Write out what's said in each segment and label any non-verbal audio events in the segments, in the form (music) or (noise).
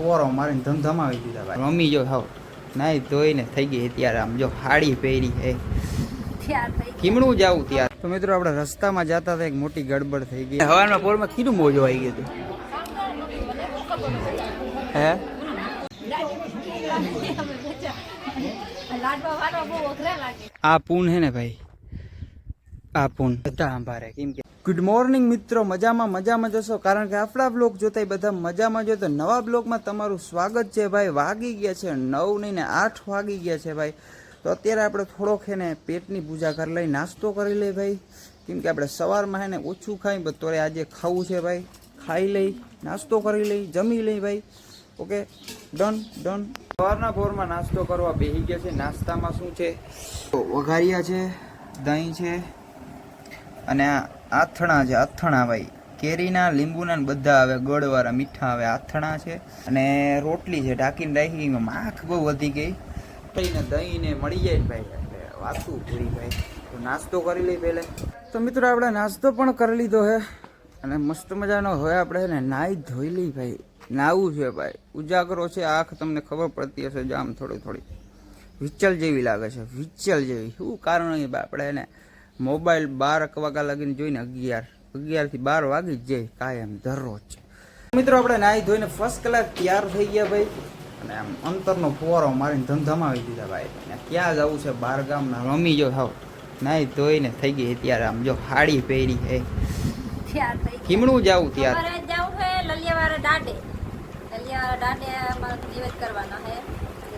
ફુવારો મારીને ધમધમાવી દીધા ભાઈ. મમ્મી જો હાવ નાઈ ધોઈને થઈ ગઈ ત્યારે આમ જો હાડી પહેરી હે. ખીમણું જાવું ત્યાં તો મિત્રો આપણે રસ્તામાં જતા હતા એક મોટી ગડબડ થઈ ગઈ. હવાના પોરમાં કીધું મોજો આવી ગયું હતું. હે? આ પૂન હે ને ભાઈ? આ પૂન. બધા આંભારે કેમ કે ગુડ મોર્નિંગ મિત્રો. મજામાં મજામાં જશો. કારણ કે આપણા બ્લોગ જોતા બધા મજામાં જો તો નવા બ્લોગમાં તમારું સ્વાગત છે ભાઈ. વાગી ગયા છે નવ નહીં ને આઠ વાગી ગયા છે ભાઈ. તો અત્યારે આપણે થોડોક હે ને પેટની પૂજા કરી લઈ, નાસ્તો કરી લઈ ભાઈ. કેમ કે આપણે સવારમાં હે ને ઓછું ખાઈ તો આજે ખાવું છે ભાઈ. ખાઈ લઈ, નાસ્તો કરી લઈ, જમી લઈ ભાઈ. ઓકે? ડન ડન સવારના ભોરમાં નાસ્તો કરવા બેસી ગયા છે. નાસ્તામાં શું છે? વઘારિયા છે, દહીં છે. અને આ આથણા છે આથણા ભાઈ. કેરીના લીંબુના બધા આવે ગળવાળા મીઠા આવે આથણા છે. અને રોટલી છે ઢાંકીને રાખી એમાં માખ બહુ વધી ગઈ. દહીંને દહીંને મળી જાય ભાઈ એટલે વાતું પૂરી ભાઈ. તો નાસ્તો કરી લઈ પહેલે. તો મિત્રો આપણે નાસ્તો પણ કરી લીધો હે. અને મસ્ત મજાનો હોય આપણે ને નાહી ધોઈ લઈ ભાઈ. નાવું છે ભાઈ. ઉજાગરો છે આંખ તમને ખબર પડતી હશે જામ થોડી થોડી. વિચલ જેવી લાગે છે વિચલ જેવી. શું કારણ હોય આપણે એને મોબાઈલ બાર એક વાગ્યા લગીને જોઈને અગિયાર. અગિયારથી બાર વાગી જાય કાયમ દરરોજ. મિત્રો આપણે નાહી ધોઈને ફર્સ્ટ કલાક તૈયાર થઈ ગયા ભાઈ. અને આમ અંતરનો ફુવારો મારીને ધમધમાવી દીધા ભાઈ. ક્યાં જવું છે બાર ગામના રમી જો હાવ નાહી ધોઈને થઈ ગઈ ત્યારે આમ જો હાડી પહેરી હે કીમણું જાવું ત્યારે. જાવું છે લલિયાવાળા દાડે. લલિયાવાળા દાડે અમારે નિવેદ કરવાનો હે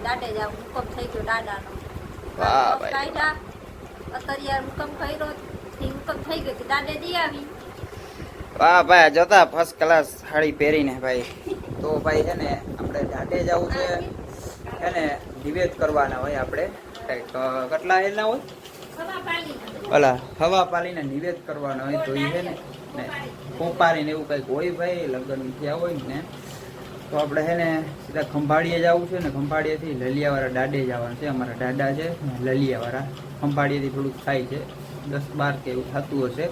દાડે જાવ. હુકમ થઈ ગયો દાડાનો. વાહ ભાઈ. કાઢ્યા યાર હુકમ કર્યો થી હુકમ થઈ ગયો તો દાડે દી આવી. વાહ ભાઈ જતા ફર્સ્ટ ક્લાસ સાડી પહેરીને ભાઈ. તો ભાઈ છે ને આપણે ઢાઢે જવું છે છે ને નિવેદ કરવાના હોય આપણે. કેટલા એના હોય? ઓલા હવા પાલીને નિવેદ કરવાના હોય તો એ છે ને ને કોપારીને એવું કંઈક હોય ભાઈ લગ્ન થયા હોય ને. તો આપણે છે ને સીધા ખંભાળીએ જવું છે ને ખંભાળીએથી લલિયાવાળા દાડે જવાનું છે અમારા દાદા છે લલિયાવાળા. ખંભાળીએથી થોડુંક થાય છે દસ બાર કે એવું થતું હશે.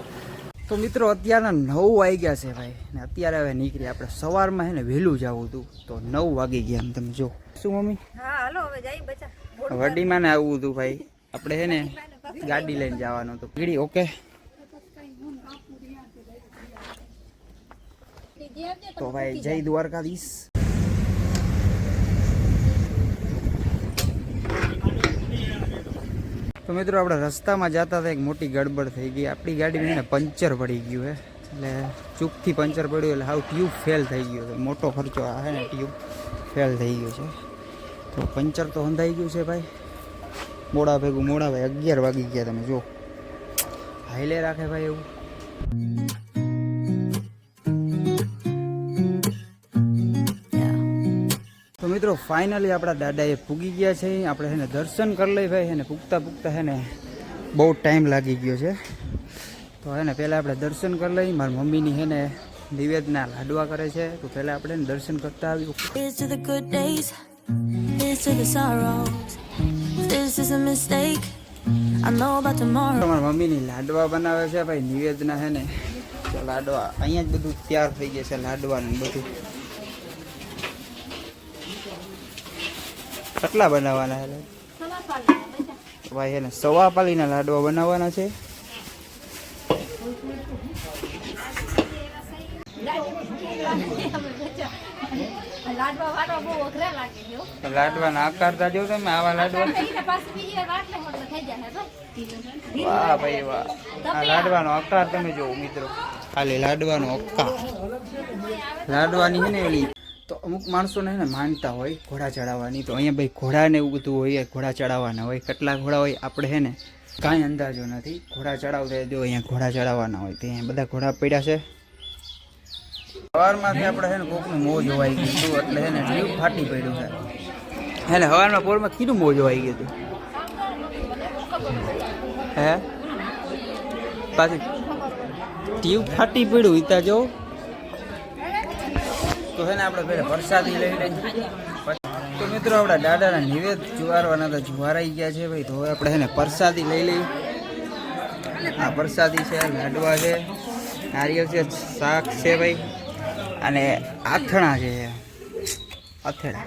તો મિત્રો અત્યારના નવ વાગી ગયા છે ભાઈ. ને અત્યારે હવે નીકળી આપણે સવારમાં છે ને વહેલું જવું હતું. તો નવ વાગી ગયા એમ તમે જો. શું મમ્મી? હા વડીમાં ને આવવું હતું ભાઈ. આપણે છે ને ગાડી લઈને જવાનું હતું. PD okay? તો ભાઈ જય દ્વારકાધીશ. તો મિત્રો આપણે રસ્તામાં જતા હતા, એક મોટી ગડબડ થઈ ગઈ. આપણી ગાડીમાં એને પંચર પડી ગયું હે. એટલે ચૂકથી પંચર પડ્યું, એટલે હાવ ટ્યુબ ફેલ થઈ ગયો છે. મોટો ખર્ચો આ હે ને ટ્યુબ ફેલ થઈ ગયો છે. તો પંચર તો હંધાઈ ગયું છે ભાઈ. મોડા ભેગું મોડા ભાઈ અગિયાર વાગી ગયા તમે જો. હાઈલે રાખે ભાઈ એવું. મિત્રો ફાઇનલી આપણા દાદાએ પૂગી ગયા છે. આપણે એને દર્શન કરી લઈ ભાઈ એને પૂગતા પૂગતા છે ને બહુ ટાઈમ લાગી ગયો છે. તો હે ને પહેલાં આપણે દર્શન કરી લઈ મારી મમ્મીની છે ને નિવેદના લાડવા કરે છે. તો પહેલાં આપણે એને દર્શન કરતા આવ્યું મારી મમ્મીની લાડવા બનાવે છે ભાઈ નિવેદના છે ને. તો લાડવા અહીંયા જ બધું તૈયાર થઈ ગયા છે લાડવા ને બધું. કેટલા બનાવવાના તો ભાઈ એને સવા પાલીના લાડવા બનાવવાના છે. લાડવા આકારતા જો તમે, આવા લાડવા. વાહ ભાઈ વાહ. આ લાડવાનો આકાર તમે જો મિત્રો. ખાલી લાડવાનો આકાર લાડવાની છે ને ઓલી તો અમુક માણસોને ને માનતા હોય ઘોડા ચડાવવાની. તો અહીંયા ભાઈ ઘોડાને એવું બધું હોય ઘોડા ચડાવવાના હોય. કેટલા ઘોડા હોય આપણે છે ને કાંઈ અંદાજો નથી. ઘોડા ચડાવતા જો અહીંયા ઘોડા ચડાવવાના હોય. તો અહીંયા બધા ઘોડા પડ્યા છે. સવારમાંથી આપણે હે ને કોકનું મોં જોવાઈ ગયું હતું, એટલે હે ને ટ્યુબ ફાટી પડ્યું છે. એટલે સવારમાં પોરમાં કીધું મોં જોવાઈ ગયું હતું. હે? પાછી ટ્યુબ ફાટી પડ્યું ઈતા જો. તો છે ને આપણે પહેલા વરસાદી લઈ લઈએ. તો મિત્રો આપણા દાદાના નિવેદ જુવારવાના તો જુવારાઈ ગયા છે ભાઈ, તો હવે આપણે છે ને પ્રસાદી લઈ લઈ આ પ્રસાદી છે, લાડવા છે, નારિયેળ છે, શાક છે ભાઈ, અને આથણા છે. અથેડા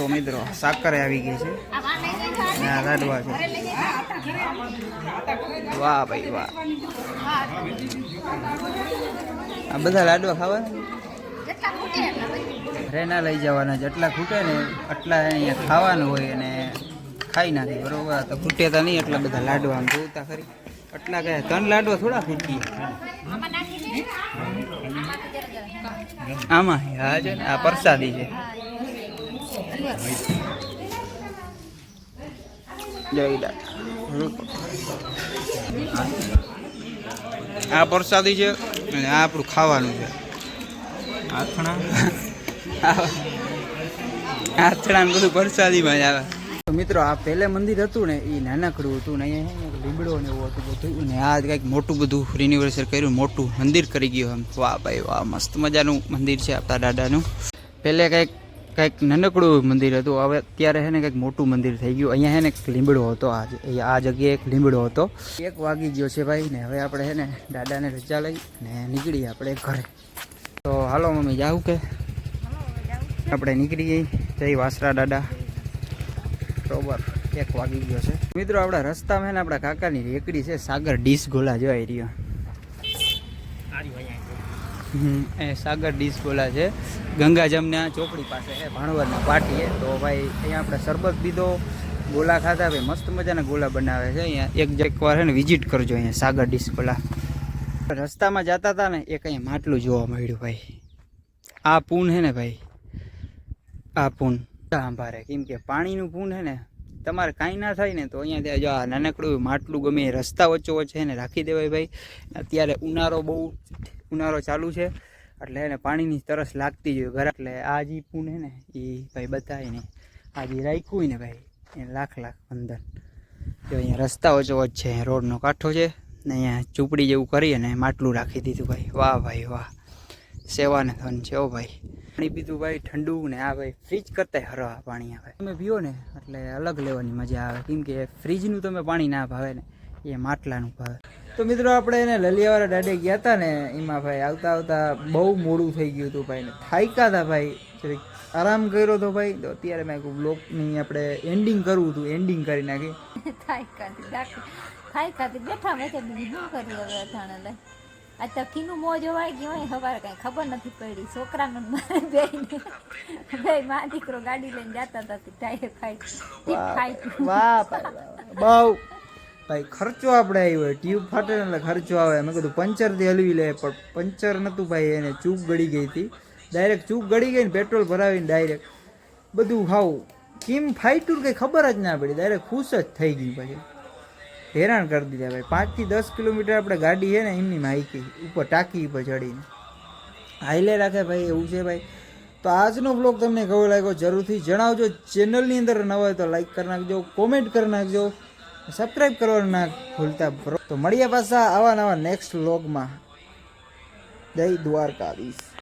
તો મિત્રો, સાકર આવી ગઈ છે. આ લાડવા છે. વાહ ભાઈ વાહ. આ બધા લાડવા ખાવા? જેટલા ખૂટે એટલા ભાઈ ઘરે ના લઈ જવાના, જેટલા ખૂટે ને એટલા અહીંયા ખાવાનું હોય અને ખાઈ નાખી, બરોબર? તો ખૂટે તો નહીં એટલા બધા લાડવા, આમ જોતા ખરી. એટલા કયા ત્રણ લાડવા થોડા ખૂટીએ આમાં હા છે આ પ્રસાદી છે. જય આ પ્રસાદી છે અને આ આપણું ખાવાનું છે. આથણા. આથણા બધું પ્રસાદીમાં જ આવે. તો મિત્રો આ પહેલે મંદિર હતું ને એ નાનકડું હતું ને અહીંયા લીમડો ને એવું હતું બધું. ને આ કંઈક મોટું બધું રિન્યુવેશન કર્યું મોટું મંદિર કરી ગયું આમ વાહ ભાઈ વાહ મસ્ત મજાનું મંદિર છે આપણા દાદાનું. પહેલે કંઈક કંઈક નાનકડું મંદિર હતું. હવે અત્યારે છે ને કંઈક મોટું મંદિર થઈ ગયું. અહીંયા છે ને એક લીમડો હતો આ આ જગ્યાએ એક લીમડો હતો. એક વાગી ગયો છે ભાઈ ને હવે આપણે છે ને દાદાને રજા લઈ ને નીકળીએ આપણે ઘરે. તો હાલો મમ્મી જાવું કે? આપણે નીકળી ગઈ જય વાસરા દાદા. બરોબર, એક વાગી ગયો છે. મિત્રો, આપણા રસ્તામાં છે ને આપણા કાકાની રેકડી છે, સાગર ડીશ ગોલા જોઈ રહ્યો. એ સાગર ડીશ ગોલા છે. ગંગા જમના ચોકડી પાસે છે ભાણવરના પાટીએ. તો ભાઈ, અહીંયા આપણે શરબત પીધો ગોલા ખાધા, ભાઈ, મસ્ત મજાના ગોલા બનાવે છે. અહીંયા એક એકવાર છે ને વિઝિટ કરજો અહીંયા સાગર ડીશ ગોલા રસ્તામાં જતા હતા ને એક અહીંયા માટલું જોવા મળ્યું, ભાઈ. આ પૂન છે ને, ભાઈ. આ પૂન. સાંભારે કેમ કે પાણીનું પૂન છે ને તમારે કાંઈ ના થાય ને તો અહીંયા ત્યાં જો આ નાનકડું માટલું ગમે એ રસ્તા વચ્ચો વચ્ચે એને રાખી દેવાય ભાઈ. અત્યારે ઉનાળો બહુ ઉનાળો ચાલુ છે, એટલે એને પાણીની તરસ લાગતી જ હોય ઘરે. એટલે આ જે પૂન છે ને, એ ભાઈ બતાવી ને આ જે રાખ્યું ને ભાઈ એને લાખ લાખ અંદર જો અહીંયા રસ્તા વચ્ચો વચ્ચે છે રોડનો કાંઠો છે, ને અહીંયા ઝૂંપડી જેવું કરી અને માટલું રાખી દીધું ભાઈ. વાહ ભાઈ વાહ. સેવાને ધન છે ઓ ભાઈ. પાણી પીધું ભાઈ, ઠંડુ ને આ ભાઈ ફ્રીજ કરતા હરવા પાણી આવે તમે પીઓ ને, એટલે અલગ લેવાની મજા આવે. કેમ કે ફ્રીજનું તમે પાણી ના ભાવે ને, એ માટલાનું ભાવે. તો મિત્રો આપણે એને લલિયાવાળા દાડે ગયા હતા ને, એમાં ભાઈ આવતા આવતા બહુ મોડું થઈ ગયું હતું ભાઈ ને. થાક્યા હતા ભાઈ. આરામ કર્યો હતો ભાઈ, તો અત્યારે મેં બ્લોગની આપણે એન્ડિંગ કરવું હતું એન્ડિંગ કરી નાખી. (laughs) ખાતી બેઠા મેં આ તો કીનું મોં જોવાઈ ગયું હોય સવારે કાંઈ ખબર નથી પડી. છોકરાનું મારે બેયને બે મા દીકરો ગાડી લઈને જતા હતા ટાયર ખાઈ વાહ બહુ. ભાઈ ખર્ચો આપણે આવ્યો ટ્યુબ ફાટે એટલે ખર્ચો આવે. મેં કીધું પંચરથી હલવી લે પણ પંચર નહોતું ભાઈ એને ચૂક ગળી ગઈ હતી. ડાયરેક્ટ ચૂક ગળી ગઈ ને પેટ્રોલ ભરાવીને ડાયરેક્ટ બધું ખાવું કેમ ફાઈટું કંઈ ખબર જ ના પડી. ડાયરેક્ટ ખુશ જ થઈ ગઈ પછી. હેરાન કરી દીધા ભાઈ. પાંચથી દસ કિલોમીટર આપણે ગાડી છે ને, એમની માહિતી. ઉપર ટાંકી ઉપર ચડીને. હાઈલે રાખે ભાઈ, એવું છે ભાઈ. તો આજનો બ્લોગ તમને કેવો લાગ્યો જરૂરથી જણાવજો. ચેનલની અંદર નવા હોય તો લાઈક કરી નાખજો કોમેન્ટ કરી નાખજો. સબસ્ક્રાઈબ કરવાનું ના ભૂલતા. તો મળીએ પાછા આવા નવા નેક્સ્ટ બ્લોગમાં જય દ્વારકાધીશ.